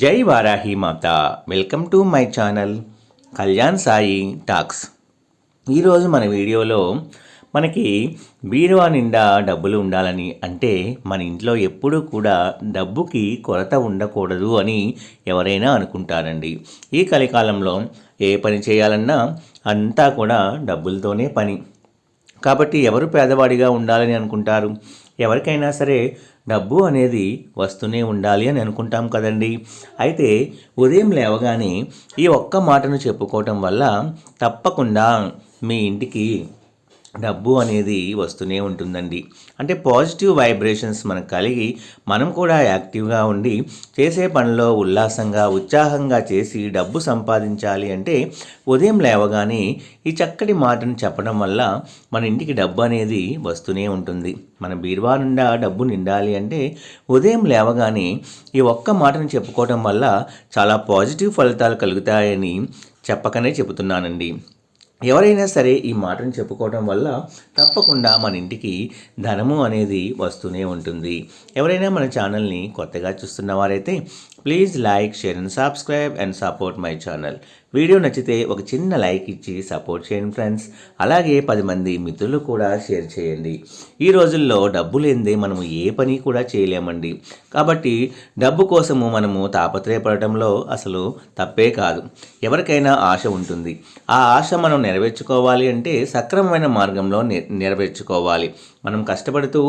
జై వారాహి మాత. Welcome to my channel Kalyan Sai talks. ఈరోజు మన వీడియోలో మనకి బీరువా నిండా డబ్బులు ఉండాలని అంటే మన ఇంట్లో ఎప్పుడూ కూడా డబ్బుకి కొరత ఉండకూడదు అని ఎవరైనా అనుకుంటారండి. ఈ కలికాలంలో ఏ పని చేయాలన్నా అంతా కూడా డబ్బులతోనే పని. కాబట్టి ఎవరు పేదవాడిగా ఉండాలని అనుకుంటారు? ఎవరికైనా సరే డబ్బు అనేది వస్తూనే ఉండాలి అని అనుకుంటాం కదండి. అయితే ఉదయం లేవగానే ఈ ఒక్క మాటను చెప్పుకోవటం వల్ల తప్పకుండా మీ ఇంటికి డబ్బు అనేది వస్తూనే ఉంటుందండి. అంటే పాజిటివ్ వైబ్రేషన్స్ మనకు కలిగి మనం కూడా యాక్టివ్గా ఉండి చేసే పనిలో ఉల్లాసంగా ఉత్సాహంగా చేసి డబ్బు సంపాదించాలి అంటే ఉదయం లేవగానే ఈ చక్కటి మాటను చెప్పడం వల్ల మన ఇంటికి డబ్బు అనేది వస్తూనే ఉంటుంది. మన బీరువా నిండా డబ్బు నిండాలి అంటే ఉదయం లేవగానే ఈ ఒక్క మాటను చెప్పుకోవడం వల్ల చాలా పాజిటివ్ ఫలితాలు కలుగుతాయని చెప్పకనే చెబుతున్నానండి. ఎవరైనా సరే ఈ మాటను చెప్పుకోవడం వల్ల తప్పకుండా మన ఇంటికి ధనము అనేది వస్తూనే ఉంటుంది. ఎవరైనా మన ఛానల్ని కొత్తగా చూస్తున్న వారైతే please like share and subscribe and support my channel video నచ్చితే ఒక చిన్న లైక్ ఇచ్చి సపోర్ట్ చేయండి ఫ్రెండ్స్ అలాగే పది మంది మిత్రులు కూడా షేర్ చేయండి. ఈ రోజుల్లో డబ్బు లేనిదే మనము ఏ పని కూడా చేయలేమండి. కాబట్టి డబ్బు కోసము మనము తాపత్రయపడటంలో అసలు తప్పే కాదు. ఎవరికైనా ఆశ ఉంటుంది. ఆ ఆశ మనం నెరవేర్చుకోవాలి అంటే సక్రమమైన మార్గంలో నెరవేర్చుకోవాలి. మనం కష్టపడుతూ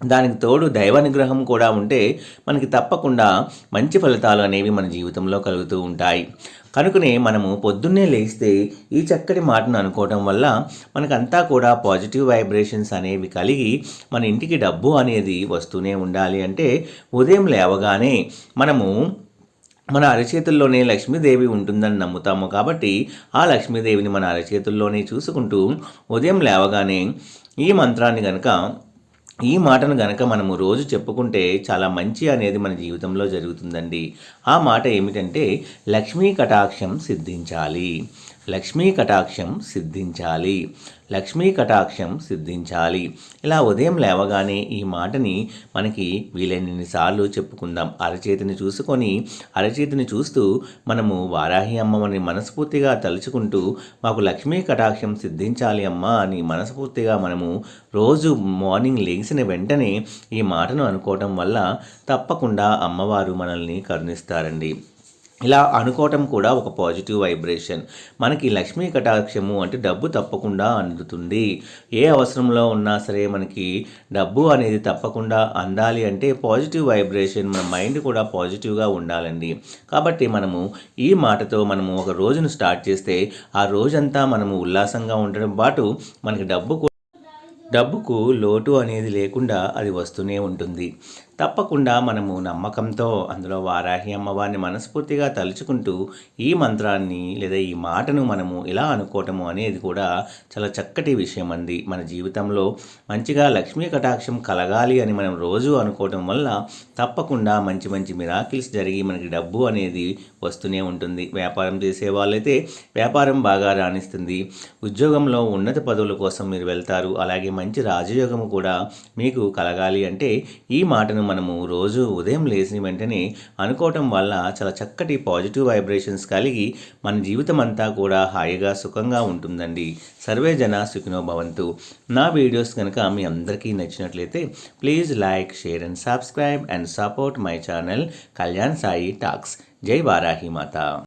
దానికి తోడు దైవానుగ్రహం కూడా ఉంటే మనకి తప్పకుండా మంచి ఫలితాలు అనేవి మన జీవితంలో కలుగుతూ ఉంటాయి. కనుకనే మనము పొద్దున్నే లేస్తే ఈ చక్కటి మాటను అనుకోవటం వల్ల మనకంతా కూడా పాజిటివ్ వైబ్రేషన్స్ అనేవి కలిగి మన ఇంటికి డబ్బు అనేది వస్తూనే ఉండాలి అంటే ఉదయం లేవగానే మనము మన అరచేతుల్లోనే లక్ష్మీదేవి ఉంటుందని నమ్ముతాము కాబట్టి ఆ లక్ష్మీదేవిని మన అరచేతుల్లోనే చూసుకుంటూ ఉదయం లేవగానే ఈ మంత్రాన్ని కనుక ఈ మాటను గనక మనము రోజు చెప్పుకుంటే చాలా మంచి అనేది మన జీవితంలో జరుగుతుందండి. ఆ మాట ఏమిటంటే లక్ష్మీ కటాక్షం సిద్ధించాలి. లక్ష్మీ కటాక్షం సిద్ధించాలి. లక్ష్మీ కటాక్షం సిద్ధించాలి. ఇలా ఉదయం లేవగానే ఈ మాటని మనకి వీలైనన్నిసార్లు చెప్పుకుందాం. అరచేతిని చూసుకొని అరచేతిని చూస్తూ మనము వారాహి అమ్మని మనస్ఫూర్తిగా తలుచుకుంటూ మాకు లక్ష్మీ కటాక్షం సిద్ధించాలి అమ్మ అని మనస్ఫూర్తిగా మనము రోజు మార్నింగ్ లేచిన వెంటనే ఈ మాటను అనుకోవటం వల్ల తప్పకుండా అమ్మవారు మనల్ని కరుణిస్తారండి. ఇలా అనుకోవటం కూడా ఒక పాజిటివ్ వైబ్రేషన్. మనకి లక్ష్మీ కటాక్షము అంటే డబ్బు తప్పకుండా అందుతుంది. ఏ అవసరంలో ఉన్నా సరే మనకి డబ్బు అనేది తప్పకుండా అందాలి అంటే పాజిటివ్ వైబ్రేషన్ మన మైండ్ కూడా పాజిటివ్గా ఉండాలండి. కాబట్టి మనము ఈ మాటతో మనము ఒక రోజును స్టార్ట్ చేస్తే ఆ రోజంతా మనము ఉల్లాసంగా ఉండడం పాటు మనకి డబ్బు డబ్బుకు లోటు అనేది లేకుండా అది వస్తూనే ఉంటుంది. తప్పకుండా మనము నమ్మకంతో అందులో వారాహి అమ్మవారిని మనస్ఫూర్తిగా తలుచుకుంటూ ఈ మంత్రాన్ని లేదా ఈ మాటను మనము ఇలా అనుకోవటము అనేది కూడా చాలా చక్కటి విషయం అండి. మన జీవితంలో మంచిగా లక్ష్మీ కటాక్షం కలగాలి అని మనం రోజు అనుకోవటం వల్ల తప్పకుండా మంచి మంచి మిరాకిల్స్ జరిగి మనకి డబ్బు అనేది వస్తూనే ఉంటుంది. వ్యాపారం చేసే వాళ్ళైతే వ్యాపారం బాగా రాణిస్తుంది. ఉద్యోగంలో ఉన్నత పదవుల కోసం మీరు వెళ్తారు. అలాగే మంచి రాజయోగం కూడా మీకు కలగాలి అంటే ఈ మాటను మనము రోజు ఉదయం లేచిన వెంటనే అనుకోవటం వల్ల చాలా చక్కటి పాజిటివ్ వైబ్రేషన్స్ కలిగి మన జీవితం అంతా కూడా హాయిగా సుఖంగా ఉంటుందండి. సర్వే జన సుఖినో భవంతు. నా వీడియోస్ కనుక మీ అందరికీ నచ్చినట్లయితే please like share and subscribe and support my channel Kalyan Sai talks. జై వారాహి మాత.